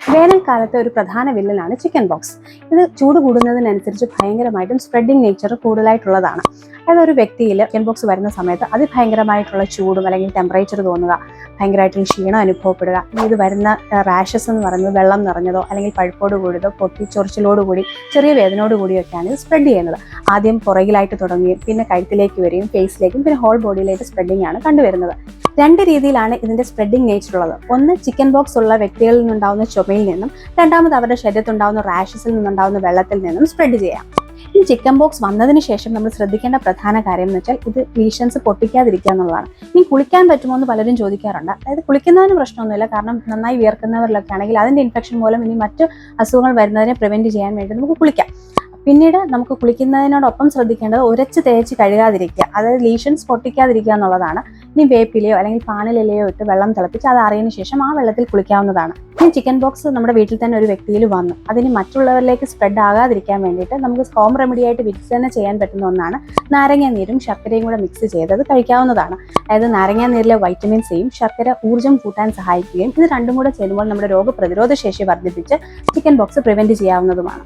വേനൽക്കാലത്തെ ഒരു പ്രധാന വില്ലനാണ് chicken box ഇത് ചൂട് കൂടുന്നതിനനുസരിച്ച് ഭയങ്കരമായിട്ടും സ്പ്രെഡിങ് നേച്ചർ കൂടുതലായിട്ടുള്ളതാണ്. അതായത് ഒരു വ്യക്തിയിൽ ചിക്കൻ ബോക്സ് വരുന്ന സമയത്ത് അതിഭയങ്കരമായിട്ടുള്ള ചൂടും അല്ലെങ്കിൽ ടെമ്പറേച്ചർ തോന്നുക ഭയങ്കരമായിട്ടും ക്ഷീണം അനുഭവപ്പെടുക ഇത് വരുന്ന റാഷസ് എന്ന് പറയുന്നത് വെള്ളം നിറഞ്ഞതോ അല്ലെങ്കിൽ പഴുപ്പോട് കൂടിയതോ പൊട്ടി ചൊറിച്ചിലോട് കൂടി ചെറിയ വേദനയോട് കൂടിയൊക്കെയാണ് ഇത് സ്പ്രെഡ് ചെയ്യുന്നത്. ആദ്യം പുറകിലായിട്ട് തുടങ്ങുകയും പിന്നെ കഴുത്തിലേക്ക് വരികയും ഫേസിലേക്കും പിന്നെ ഹോൾ ബോഡിയിലേക്ക് സ്പ്രെഡിങ് ആണ് കണ്ടുവരുന്നത്. രണ്ട് രീതിയിലാണ് ഇതിന്റെ സ്പ്രെഡിംഗ് നേച്ചർ ഉള്ളത്. ഒന്ന് ചിക്കൻ ബോക്സ് ഉള്ള വ്യക്തികളിൽ നിന്നുണ്ടാവുന്ന ചുമയിൽ നിന്നും രണ്ടാമത് അവരുടെ ശരീരത്തുണ്ടാവുന്ന റാഷസിൽ നിന്നുണ്ടാവുന്ന വെള്ളത്തിൽ നിന്നും സ്പ്രെഡ് ചെയ്യാം. ഈ ചിക്കൻ ബോക്സ് വന്നതിന് ശേഷം നമ്മൾ ശ്രദ്ധിക്കേണ്ട പ്രധാന കാര്യം എന്ന് വെച്ചാൽ ഇത് ലീഷൻസ് പൊട്ടിക്കാതിരിക്കുക എന്നുള്ളതാണ്. ഇനി കുളിക്കാൻ പറ്റുമോ എന്ന് പലരും ചോദിക്കാറുണ്ട്. അതായത് കുളിക്കുന്നതിന് പ്രശ്നമൊന്നുമില്ല. കാരണം നന്നായി വിയർക്കുന്നവരിലൊക്കെ ആണെങ്കിൽ അതിന്റെ ഇൻഫെക്ഷൻ മൂലം ഇനി മറ്റു അസുഖങ്ങൾ വരുന്നതിനെ പ്രിവെന്റ് ചെയ്യാൻ വേണ്ടി നമുക്ക് കുളിക്കാം. പിന്നീട് നമുക്ക് കുളിക്കുന്നതിനോടൊപ്പം ശ്രദ്ധിക്കേണ്ടത് ഉരച്ച് തേച്ച് കഴുകാതിരിക്കുക. അതായത് ലീഷൻസ് പൊട്ടിക്കാതിരിക്കുക എന്നുള്ളതാണ്. ഇനി വേപ്പിലയോ അല്ലെങ്കിൽ പാനലിലയോ ഇട്ട് വെള്ളം തിളപ്പിച്ച് അത് അറിയുന്ന ശേഷം ആ വെള്ളത്തിൽ കുളിക്കാവുന്നതാണ്. ഇനി ചിക്കൻ ബോക്സ് നമ്മുടെ വീട്ടിൽ തന്നെ ഒരു വ്യക്തിയിൽ വന്നു. അതിന് മറ്റുള്ളവരിലേക്ക് സ്പ്രെഡ് ആകാതിരിക്കാൻ വേണ്ടിയിട്ട് നമുക്ക് ഹോം റെമഡി ആയിട്ട് വീട്ടിൽ തന്നെ ചെയ്യാൻ പറ്റുന്ന ഒന്നാണ്. നാരങ്ങ നീരും ശർക്കരയും കൂടെ മിക്സ് ചെയ്തത് കഴിക്കാവുന്നതാണ്. അതായത് നാരങ്ങ നീരിലെ വൈറ്റമിൻ സിയും ശർക്കര ഊർജം കൂട്ടാൻ സഹായിക്കുകയും ഇത് രണ്ടും കൂടെ ചേരുമ്പോൾ നമ്മുടെ രോഗപ്രതിരോധ ശേഷി വർദ്ധിപ്പിച്ച് ചിക്കൻ ബോക്സ് പ്രിവെന്റ് ചെയ്യാവുന്നതുമാണ്.